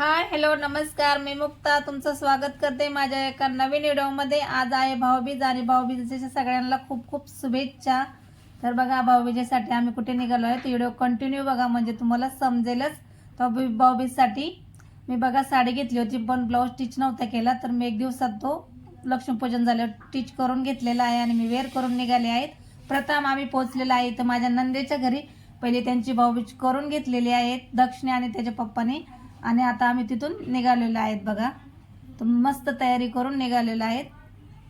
Hi hello नमस्कार. मी मुक्ता. तुमचं स्वागत करते माझ्या एका नवीन व्हिडिओमध्ये. आज आहे भाऊबीज आणि भाऊबीजेच्या सगळ्यांना खूप खूप शुभेच्छा. तर बघा भाऊबीजेसाठी आम्ही कुठे निघालो आहे? तो व्हिडिओ कंटिन्यू बघा म्हणजे तुम्हाला समजेलच तो भाऊबीजसाठी. मी बघा साडी घेतली होती पण ब्लाऊज स्टिच नव्हता केला. तर मी एक दिवसात तो लक्ष्मीपूजन झाल्यावर स्टिच करून घेतलेला आहे आणि मी वेअर करून निघाले आहेत. प्रथम आम्ही पोहोचलेलो आहे तर माझ्या नंदेच्या घरी. पहिले त्यांची भाऊबीज करून घेतलेली आहेत दक्षिणे आणि त्याच्या पप्पाने. आणि आता आम्ही तिथून निघालेलो आहेत बघा. तर मस्त तयारी करून निघालेलो आहेत.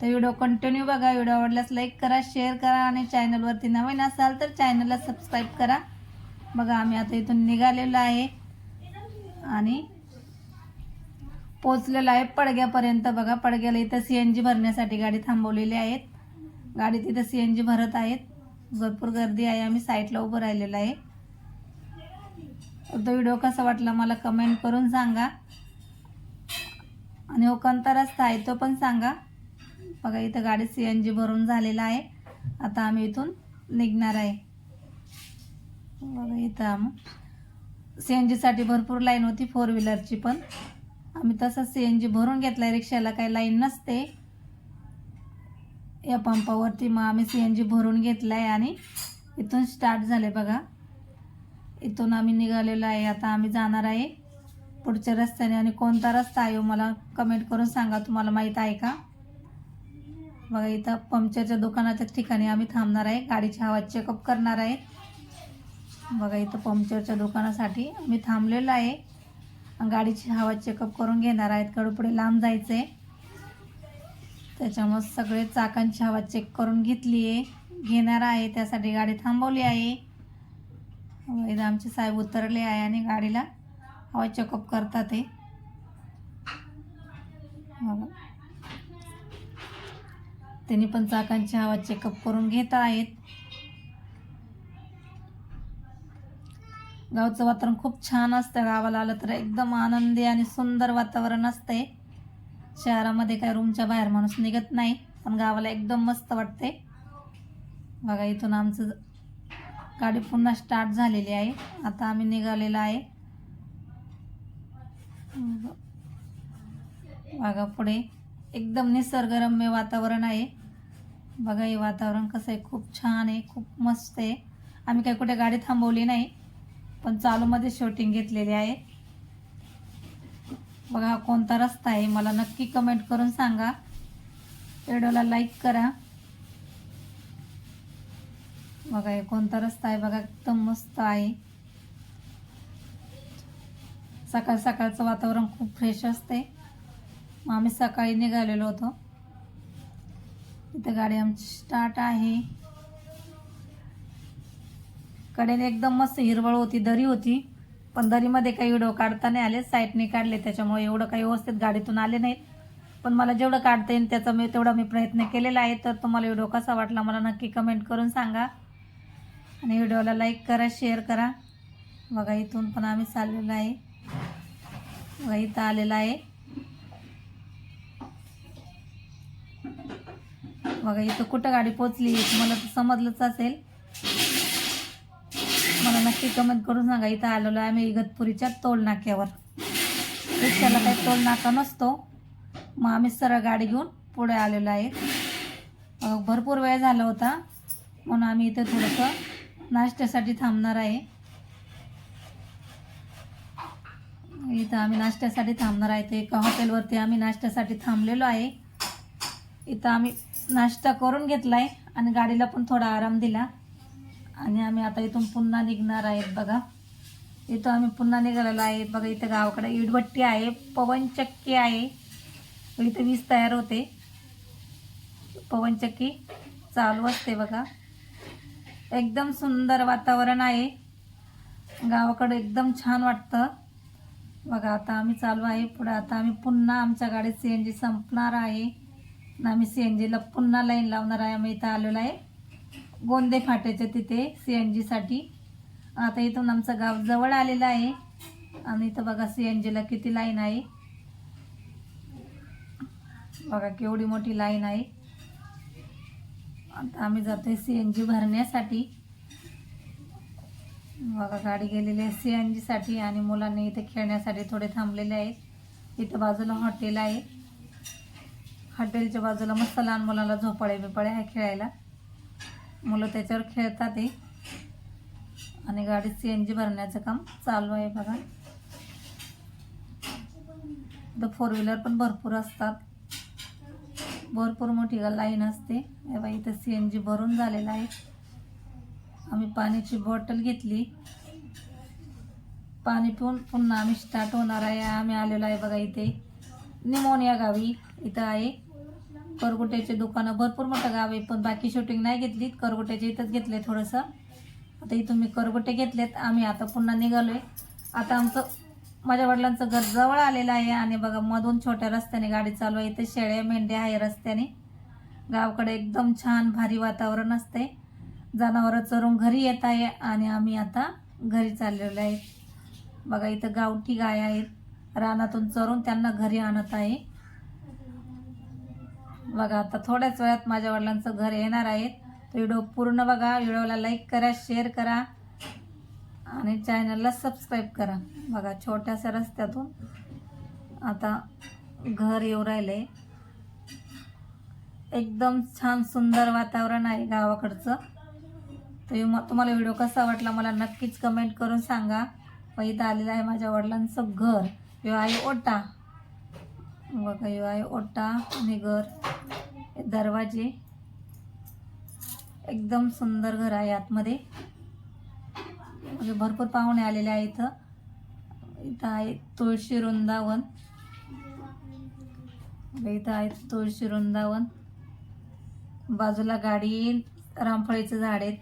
तर व्हिडिओ कंटिन्यू बघा. व्हिडिओ आवडल्यास लाईक करा शेअर करा आणि चॅनलवरती नवीन असाल तर चॅनलला सबस्क्राईब करा. बघा आम्ही आता इथून निघालेलो आहे. आणि पोचलेलो आहे पडग्यापर्यंत. बघा पडग्याला इथं सी एन जी भरण्यासाठी गाडी थांबवलेली आहेत. गाडी तिथं सी एन जी भरत आहेत. भरपूर गर्दी आहे. आम्ही साईडला उभं राहिलेलो आहे. तो व्हिडिओ कसा वाटला मला कमेंट करून सांगा. आणि हो कोणता रस्ता आहे तो पण सांगा. बघा इथं गाडी सी एन जी भरून झालेला आहे. आता आम्ही इथून निघणार आहे. बघा इथं आम सी एन जीसाठी भरपूर लाईन होती फोर व्हीलरची पण. आम्ही तसं सी एन जी भरून घेतला आहे रिक्षाला काही लाईन नसते. या पंपावरती मग आम्ही सी एन जी भरून घेतला आहे आणि इथून स्टार्ट झाले बघा. इथून आम्ही निघालेलो आहे. आता आम्ही जाणार आहे पुढच्या रस्त्याने आणि कोणता रस्ता आहे हो मला कमेंट करून सांगा. तुम्हाला माहीत आहे का? बघा इथं पंक्चरच्या दुकानाच्या ठिकाणी आम्ही थांबणार आहे. गाडीची हवा चेकअप करणार आहे. बघा इथं पंक्चरच्या दुकानासाठी आम्ही थांबलेलो आहे. गाडीची हवा चेकअप करून घेणार आहेत. कडू पुढे लांब जायचं आहे त्याच्यामुळं सगळे चाकांची हवा चेक करून घेतली आहे घेणार आहे. त्यासाठी गाडी थांबवली आहे. इथं आमचे साहेब उतरले आहे आणि गाडीला हवा चेकअप करतात ते. त्यांनी पण चाकांची हवा चेकअप करून घेत आहेत. गावचं वातावरण खूप छान असतं. गावाला आलं तर एकदम आनंदी आणि सुंदर वातावरण असते. शहरामध्ये काय रूमच्या बाहेर माणूस निघत नाही पण गावाला एकदम मस्त वाटते. बघा इथून आमचं गाडी पुन्हा स्टार्ट झालेली आहे. आता आम्ही निघालेलो आहे. बघा पुढे. एकदम निसर्गरम्य वातावरण आहे. बघा हे वातावरण कसं आहे? खूप छान आहे. खूप मस्त आहे. आम्ही काही कुठे गाडी थांबवली नाही पण चालूमध्ये शूटिंग घेतलेली आहे. बघा हा कोणता रस्ता आहे? मला नक्की कमेंट करून सांगा. व्हिडिओला लाईक करा. बघा हे कोणता रस्ता आहे? बघा एकदम मस्त आहे. सकाळ सकाळचं वातावरण खूप फ्रेश असते. मग आम्ही सकाळी निघालेलो होतो. इथं गाडी आमची स्टार्ट आहे. कडेने एकदम मस्त हिरवळ होती दरी होती. पण दरीमध्ये काही व्हिडिओ काढता नाही आले साईटने काढले. त्याच्यामुळे एवढं काही व्यवस्थित गाडीतून आले नाहीत. पण मला जेवढं काढता येईल त्याचा मी तेवढा मी प्रयत्न केलेला आहे. तर तुम्हाला व्हिडिओ कसा वाटला मला नक्की कमेंट करून सांगा. आणि व्हिडिओला लाईक करा शेअर करा. बघा इथून पण आम्ही चाललेलो आहे. बघा इथं आलेला आहे. बघा इथं कुठं गाडी पोचली तुम्हाला तर समजलंच असेल. मला नक्की कमेंट करून सांगा. इथं आलेलो आहे आम्ही इगतपुरीच्या टोलनाक्यावर. रिक्षाला काही टोलनाका नसतो. मग आम्ही सरळ गाडी घेऊन पुढे आलेलो आहे. भरपूर वेळ झाला होता. म्हणून आम्ही इथे थोडंसं नाश्त्यासाठी थांबणार आहे. इथं आम्ही नाश्त्यासाठी थांबणार आहे. ते एका हॉटेलवरती आम्ही नाश्त्यासाठी थांबलेलो आहे. इथं आम्ही नाश्ता करून घेतला आहे आणि गाडीला पण थोडा आराम दिला. आणि आम्ही आता इथून पुन्हा निघणार आहेत बघा. इथं आम्ही पुन्हा निघालेलो आहे. बघा इथं गावाकडे इडभट्टी आहे पवनचक्की आहे. इथं वीज तयार होते. पवनचक्की चालू असते बघा. एकदम सुंदर वातावरण आहे. गावाकडं एकदम छान वाटतं. बघा आता आम्ही चालू आहे. पुढे आता आम्ही पुन्हा आमच्या गाडीत सी एन जी संपणार आहे. आम्ही सी एन जीला पुन्हा लाईन लावणार आहे. आम्ही इथं आलेलो आहे. गोंदे फाट्याच्या तिथे सी एन जीसाठी आता इथून आमचं गाव जवळ आलेलं आहे. आणि इथं बघा सी एन जीला किती लाईन आहे. बघा केवढी मोठी लाईन आहे. आता आम्ही जातोय सी एन जी भरण्यासाठी. बघा गाडी गेलेली आहे सी एन जीसाठी आणि मुलांनी इथे खेळण्यासाठी थोडे थांबलेले आहेत. इथं बाजूला हॉटेल आहे. हॉटेलच्या बाजूला मस्त लहान मुलाला झोपाळे बिपाळे आहे खेळायला. मुलं त्याच्यावर खेळतात आहे आणि गाडीत सी एन जी भरण्याचं काम चालू आहे बघा. इथं फोर व्हीलर पण भरपूर असतात. भरपूर मोठी लाईन असते. हे इथं सी एन जी भरून झालेला आहे. आम्ही पाण्याची बॉटल घेतली. पाणी पिऊन पुन्हा आम्ही स्टार्ट होणार आहे. आम्ही आलेलो आहे बघा इथे. निमोनिया गावी. इथं आहे. करगुट्याचे दुकानं भरपूर मोठं गाव आहे पण बाकी शूटिंग नाही घेतली करगुट्याचे इथंच घेतले थोडंसं. आता इथून मी करगुटे घेतलेत. आम्ही आता पुन्हा निघालो आहे आता आमचं माझ्या वडिलांचं घर जवळ आलेलं आहे आणि बघा मधून छोट्या रस्त्याने गाडी चालू आहे. इथे शेळ्या मेंढ्या आहे रस्त्याने. गावाकडे एकदम छान भारी वातावरण असते जनावरं चरून घरी येत आहे आणि आम्ही आता घरी चाललेलो आहे. बघा इथं गावठी गाय आहेत. रानातून चरून त्यांना घरी आणत आहे. बघा आता थोड्याच वेळात माझ्या वडिलांचं घर येणार आहेत तो व्हिडिओ पूर्ण बघा. व्हिडिओला लाईक करा शेअर करा. आणि चॅनलला सबस्क्राईब करा. बघा छोट्याशा रस्त्यातून आता घर येऊ राहिले. एकदम छान सुंदर वातावरण आहे गावाकडचं. तर तुम्हाला व्हिडिओ कसा वाटला मला नक्कीच कमेंट करून सांगा. व इथं आलेलं आहे माझ्या वडिलांचं घर. यो आहे ओटा. बघा यो आहे ओटा आणि घर. दरवाजे. एकदम सुंदर घर आहे आतमध्ये. म्हणजे भरपूर पाहुणे आलेले आहे इथं. इथं आहे तुळशी वृंदावन. म्हणजे इथं आहे तुळशी वृंदावन. बाजूला गाडी रामफळीचे झाड आहेत.